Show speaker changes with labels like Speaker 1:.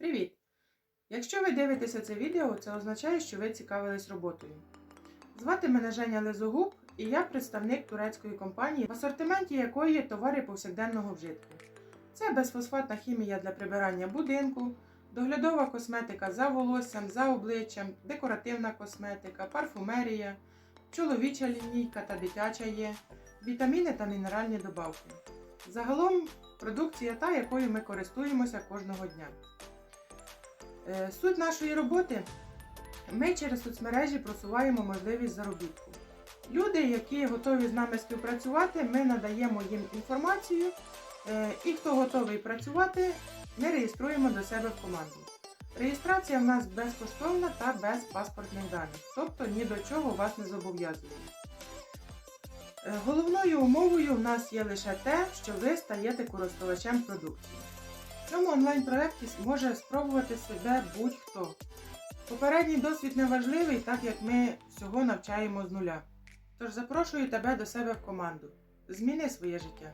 Speaker 1: Привіт! Якщо ви дивитеся це відео, це означає, що ви цікавились роботою. Звати мене Женя Лизогуб і я представник турецької компанії, в асортименті якої є товари повсякденного вжитку. Це безфосфатна хімія для прибирання будинку, доглядова косметика за волоссям, за обличчям, декоративна косметика, парфумерія, чоловіча лінійка та дитяча є, вітаміни та мінеральні добавки. Загалом продукція та, якою ми користуємося кожного дня. Е, Суть нашої роботи ми через соцмережі просуваємо можливість заробітку. Люди, які готові з нами співпрацювати, ми надаємо їм інформацію, е, і хто готовий працювати, ми реєструємо до себе в команду. Реєстрація в нас безкоштовна та без паспортних даних, тобто ні до чого вас не зобов'язує. Е, Головною умовою в нас є лише те, що ви стаєте користувачем продукції. Цьому онлайн-проєкті може спробувати себе будь-хто. Попередній досвід не важливий, так як ми всього навчаємо з нуля. Тож запрошую тебе до себе в команду. Зміни своє життя.